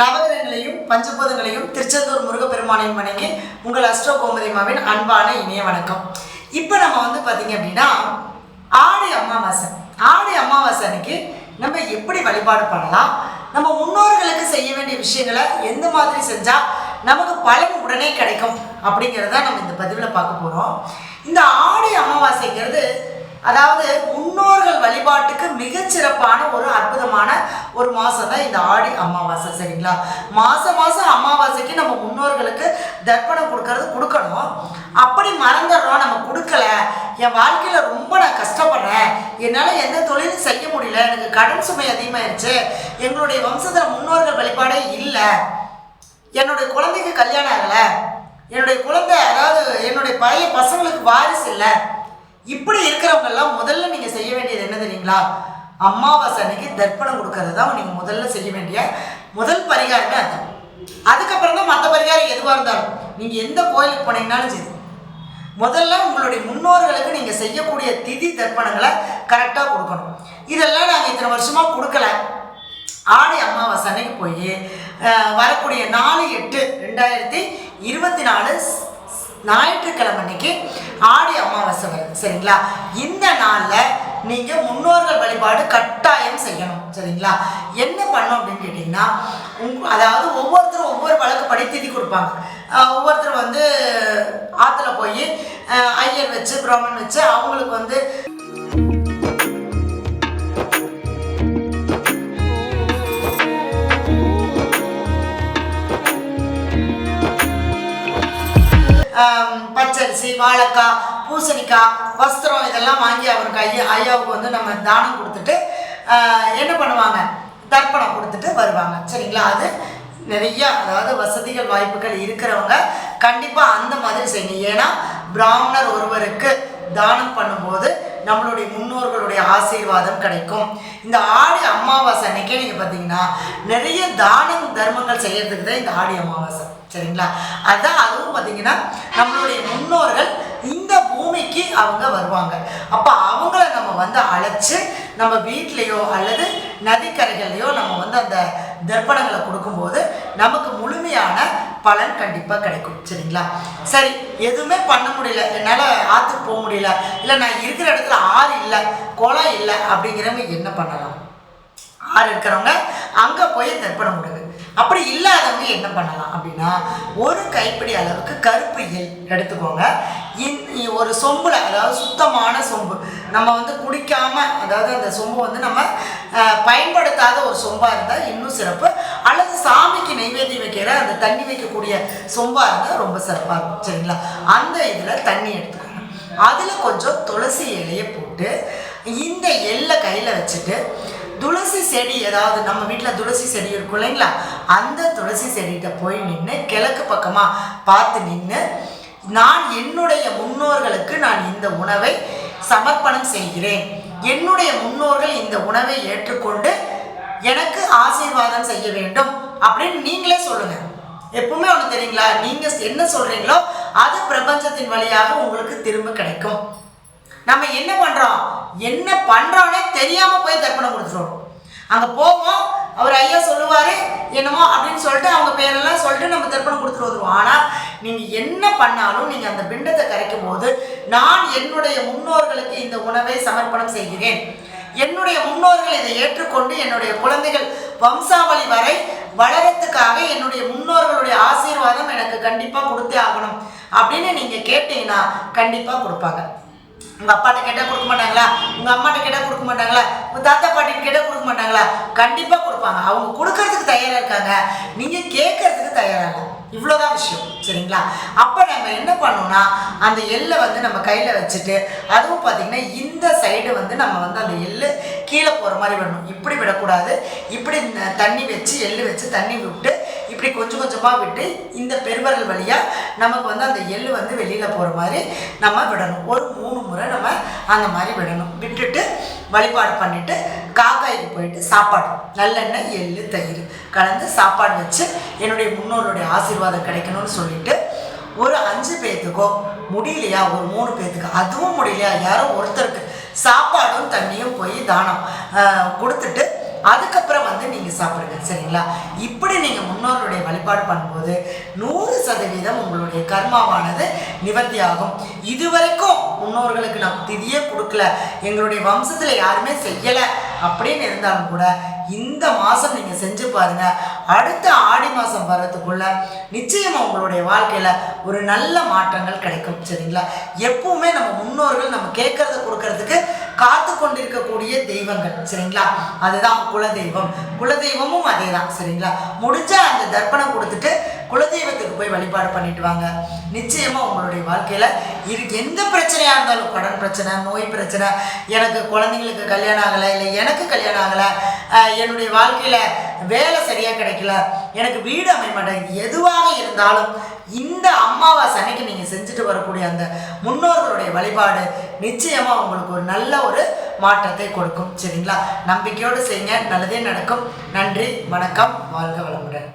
நவகிரகங்களையும் பஞ்சபூதங்களையும் திருச்செந்தூர் முருகப்பெருமானையும் வணங்கி உங்கள் அஷ்டோ கோமதிமாவின் அன்பான இனிய வணக்கம். இப்போ நம்ம வந்து பார்த்தீங்க அப்படின்னா ஆடி அமாவாசை. ஆடி அமாவாசை அன்னைக்கு நம்ம எப்படி வழிபாடு பண்ணலாம்? நம்ம முன்னோர்களுக்கு செய்ய வேண்டிய விஷயங்களை எந்த மாதிரி செஞ்சால் நமக்கு பலன் உடனே கிடைக்கும் அப்படிங்கிறத நம்ம இந்த பதிவில் பார்க்க போகிறோம் இந்த ஆடி அமாவாசைங்கிறது அதாவது முன்னோர்கள் வழிபாட்டுக்கு மிகச்சிறப்பான ஒரு அற்புதமான ஒரு மாதம் தான் இந்த ஆடி அமாவாசை சரிங்களா? மாதம் மாதம் அமாவாசைக்கு நம்ம முன்னோர்களுக்கு தர்ப்பணம் கொடுக்கறது கொடுக்கணும். அப்படி மறந்துடுறோம் நம்ம கொடுக்கல. என் வாழ்க்கையில் ரொம்ப நான் கஷ்டப்படுறேன். என்னால் எந்த தொழிலும் செய்ய முடியல. எனக்கு கடன் சுமை அதிகமாயிருச்சு. எங்களுடைய வம்சத்தில் முன்னோர்கள் வழிபாடே இல்லை. என்னுடைய குழந்தைக்கு கல்யாணம் ஆகலை. என்னுடைய குழந்தை அதாவது என்னுடைய பழைய பசங்களுக்கு வாரிசு இல்லை. இப்படி இருக்கிறவங்கெல்லாம் முதல்ல நீங்கள் செய்ய வேண்டியது என்ன தெரியுங்களா? அமாவாசை அன்னைக்கு தர்ப்பணம் கொடுக்கறது தான் நீங்கள் முதல்ல செய்ய வேண்டிய முதல் பரிகாரமே அது. அதுக்கப்புறம் தான் மற்ற பரிகாரம் எதுவாக இருந்தாலும் நீங்கள் எந்த கோயிலுக்கு போனீங்கனாலும் சரி. முதல்ல உங்களுடைய முன்னோர்களுக்கு நீங்கள் செய்யக்கூடிய திதி தர்ப்பணங்களை கரெக்டாக கொடுக்கணும். இதெல்லாம் நாங்கள் இத்தனை வருஷமாக கொடுக்கல. ஆடி அமாவாசை அன்னைக்கு போய் வரக்கூடிய நாலு எட்டு ரெண்டாயிரத்தி இருபத்தி நாலு ஞாயிற்றுக்கிழமை அன்னைக்கு ஆடி அமாவாசை வருது சரிங்களா? இந்த நாளில் நீங்கள் முன்னோர்கள் வழிபாடு கட்டாயம் செய்யணும் சரிங்களா? என்ன பண்ணணும் அப்படின்னு கேட்டிங்கன்னா உங் அதாவது ஒவ்வொருத்தரும் ஒவ்வொரு வழக்கப்படி திதி கொடுப்பாங்க. ஒவ்வொருத்தர் வந்து ஆற்றுல போய் ஐயர் வச்சு பிராமன் வச்சு அவங்களுக்கு வந்து பச்சரிசி வாழைக்காய் பூசணிக்காய் வஸ்திரம் இதெல்லாம் வாங்கி அவருக்கு ஐயா ஐயாவுக்கு வந்து நம்ம தானம் கொடுத்துட்டு என்ன பண்ணுவாங்க? தர்ப்பணம் கொடுத்துட்டு வருவாங்க. சரிங்களா? அது நிறைய அதாவது வசதிகள் வாய்ப்புகள் இருக்கிறவங்க கண்டிப்பாக அந்த மாதிரி செய்யணும். ஏன்னா பிராமணர் ஒருவருக்கு தானம் பண்ணும்போது நம்மளுடைய முன்னோர்களுடைய ஆசீர்வாதம் கிடைக்கும். இந்த ஆடி அமாவாசை அன்னைக்கே நீங்கள் பார்த்தீங்கன்னா நிறைய தானம் தர்மங்கள் செய்யறதுக்கு தான் இந்த ஆடி அமாவாசை. சரிங்களா? அதான் அதுவும் பார்த்தீங்கன்னா நம்மளுடைய முன்னோர்கள் இந்த பூமிக்கு அவங்க வருவாங்க. அப்போ அவங்கள நம்ம வந்து அழைச்சி நம்ம வீட்லேயோ அல்லது நதிக்கரைகள்லையோ நம்ம வந்து அந்த தர்ப்பணங்களை கொடுக்கும்போது நமக்கு முழுமையான பலன் கண்டிப்பாக கிடைக்கும். சரிங்களா? சரி எதுவுமே பண்ண முடியல. என்னால் ஆற்றுக்கு போக முடியல. இல்லை நான் இருக்கிற இடத்துல ஆறு இல்லை குளம் இல்லை அப்படிங்கிறவங்க என்ன பண்ணலாம்? ஆறு இருக்கிறவங்க அங்கே போய் தர்ப்பணம் கொடுங்க அப்படி இல்லாதவங்க என்ன பண்ணலாம் அப்படின்னா ஒரு கைப்பிடி அளவுக்கு கருப்பு எல் எடுத்துக்கோங்க. இந் ஒரு சொம்பில் அதாவது சுத்தமான சொம்பு. நம்ம வந்து குடிக்காம அதாவது அந்த சொம்பு வந்து நம்ம பயன்படுத்தாத ஒரு சொம்பாக இருந்தால் இன்னும் சிறப்பு. அல்லது சாமிக்கு நெய்வேத்தியம் வைக்கிற அந்த தண்ணி வைக்கக்கூடிய சொம்பாக இருந்தால் ரொம்ப சிறப்பாக இருக்கும். சரிங்களா? அந்த இதில் தண்ணி எடுத்துக்கோங்க. அதில் கொஞ்சம் துளசி இலையை போட்டு இந்த எல்லை கையில் வச்சுட்டு துளசி செடி ஏதாவது நம்ம வீட்டில் துளசி செடி இருக்கும் இல்லைங்களா? அந்த துளசி செடிகிட்ட போய் நின்று கிழக்கு பக்கமாக பார்த்து நின்று நான் என்னுடைய முன்னோர்களுக்கு நான் இந்த உணவை சமர்ப்பணம் செய்கிறேன். என்னுடைய முன்னோர்கள் இந்த உணவை ஏற்றுக்கொண்டு எனக்கு ஆசீர்வாதம் செய்ய வேண்டும் அப்படின்னு நீங்களே சொல்லுங்கள் எப்பவுமே ஒன்று தெரியுங்களா? நீங்கள் என்ன சொல்கிறீங்களோ அது பிரபஞ்சத்தின் வழியாக உங்களுக்கு திரும்ப கிடைக்கும். நம்ம என்ன பண்றோம்? என்ன பண்ணுறோன்னே தெரியாம போய் தர்ப்பணம் கொடுத்துருவோம் அங்க போவோம். அவர் ஐயா சொல்லுவாரு என்னமோ அப்படின்னு சொல்லிட்டு அவங்க பேரெல்லாம் சொல்லிட்டு நம்ம தர்ப்பணம் கொடுத்துட்டு வந்துருவோம். ஆனா நீங்க என்ன பண்ணாலும் நீங்க அந்த பிண்டத்தை கரைக்கும் போது நான் என்னுடைய முன்னோர்களுக்கு இந்த உணவை சமர்ப்பணம் செய்கிறேன். என்னுடைய முன்னோர்கள் இதை ஏற்றுக்கொண்டு என்னுடைய குழந்தைகள் வம்சாவளி வரை வளரத்துக்காக என்னுடைய முன்னோர்களுடைய ஆசீர்வாதம் எனக்கு கண்டிப்பாக கொடுத்தே ஆகணும். அப்படின்னு நீங்கள் கேட்டீங்கன்னா கண்டிப்பாக கொடுப்பாங்க. உங்கள் அப்பாட்ட கேட்டால் கொடுக்க மாட்டாங்களா? உங்கள் அம்மாட்ட கேட்டால் கொடுக்க மாட்டாங்களா? உங்கள் தாத்தா பாட்டி கேட்டால் கொடுக்க மாட்டாங்களா? கண்டிப்பாக கொடுப்பாங்க. அவங்க கொடுக்கறதுக்கு தயாராக இருக்காங்க. நீங்கள் கேட்கறதுக்கு தயாராக இல்லை. இவ்வளோதான் விஷயம். சரிங்களா? அப்போ நம்ம என்ன பண்ணோம்னா அந்த எள்ளை வந்து நம்ம கையில் வச்சுட்டு அதுவும் பார்த்திங்கன்னா இந்த சைடு வந்து நம்ம வந்து அந்த எள்ளு கீழே போகிற மாதிரி விடணும். இப்படி விடக்கூடாது. இப்படி தண்ணி வச்சு எள்ளு வச்சு தண்ணி விட்டு இப்படி கொஞ்சம் கொஞ்சமாக விட்டு இந்த பெருவரல் வழியாக நமக்கு வந்து அந்த எள்ளு வந்து வெளியில் போகிற மாதிரி நம்ம விடணும். ஒரு மூணு முறை நம்ம அந்த மாதிரி விடணும். விட்டுட்டு வழிபாடு பண்ணிவிட்டு காக்காய்க்கு போயிட்டு சாப்பாடு நல்லெண்ணெய் எள் தயிர் கலந்து சாப்பாடு வச்சு என்னுடைய முன்னோருடைய ஆசீர்வாதம் கிடைக்கணும்னு சொல்லிட்டு ஒரு அஞ்சு பேர்த்துக்கோ முடியலையா? ஒரு மூணு பேர்த்துக்கு அதுவும் முடியலையா? யாரோ ஒருத்தருக்கு சாப்பாடும் தண்ணியும் போய் தானம் கொடுத்துட்டு அதுக்கப்புறம் வந்து நீங்கள் சாப்பிடுங்க சரிங்களா? இப்படி நீங்கள் முன்னோருடைய வழிபாடு பண்ணும்போது நூறு சதவீதம் உங்களுடைய கர்மாவானது நிவர்த்தி ஆகும் இதுவரைக்கும் முன்னோர்களுக்கு நான் திதியே கொடுக்கல. எங்களுடைய வம்சத்தில் யாருமே செய்யலை. அப்படின்னு இருந்தாலும் கூட இந்த மாதம் நீங்கள் செஞ்சு பாருங்க. அடுத்த ஆடி மாதம் வர்றதுக்குள்ள நிச்சயமாக உங்களுடைய வாழ்க்கையில் ஒரு நல்ல மாற்றங்கள் கிடைக்கும் சரிங்களா? எப்பவுமே நம்ம முன்னோர்கள் நம்ம கேட்கறத கொடுக்கறதுக்கு காத்து கொண்டிருக்கக்கூடிய தெய்வங்கள் சரிங்களா? அதுதான் குலதெய்வம். குலதெய்வமும் அதே தான் சரிங்களா? முடிஞ்சால் அந்த தர்ப்பணம் கொடுத்துட்டு குலதெய்வத்துக்கு போய் வழிபாடு பண்ணிட்டு வாங்க. நிச்சயமாக உங்களுடைய வாழ்க்கையில் இதுக்கு எந்த பிரச்சனையாக இருந்தாலும் கடன் பிரச்சனை நோய் பிரச்சனை எனக்கு குழந்தைங்களுக்கு கல்யாணம் ஆகலை இல்லை எனக்கு கல்யாணம் ஆகலை என்னுடைய வாழ்க்கையில் வேலை சரியாக கிடைக்கல எனக்கு வீடு அமைய மாட்டேங்குது எதுவாக இருந்தாலும் இந்த அம்மாவாசை அன்னைக்கு நீங்கள் செஞ்சுட்டு வரக்கூடிய அந்த முன்னோர்களுடைய வழிபாடு நிச்சயமாக உங்களுக்கு ஒரு நல்ல ஒரு மாற்றத்தை கொடுக்கும் சரிங்களா? நம்பிக்கையோடு செய்யுங்க நல்லதே நடக்கும். நன்றி வணக்கம் வாழ்க வளமுடன்.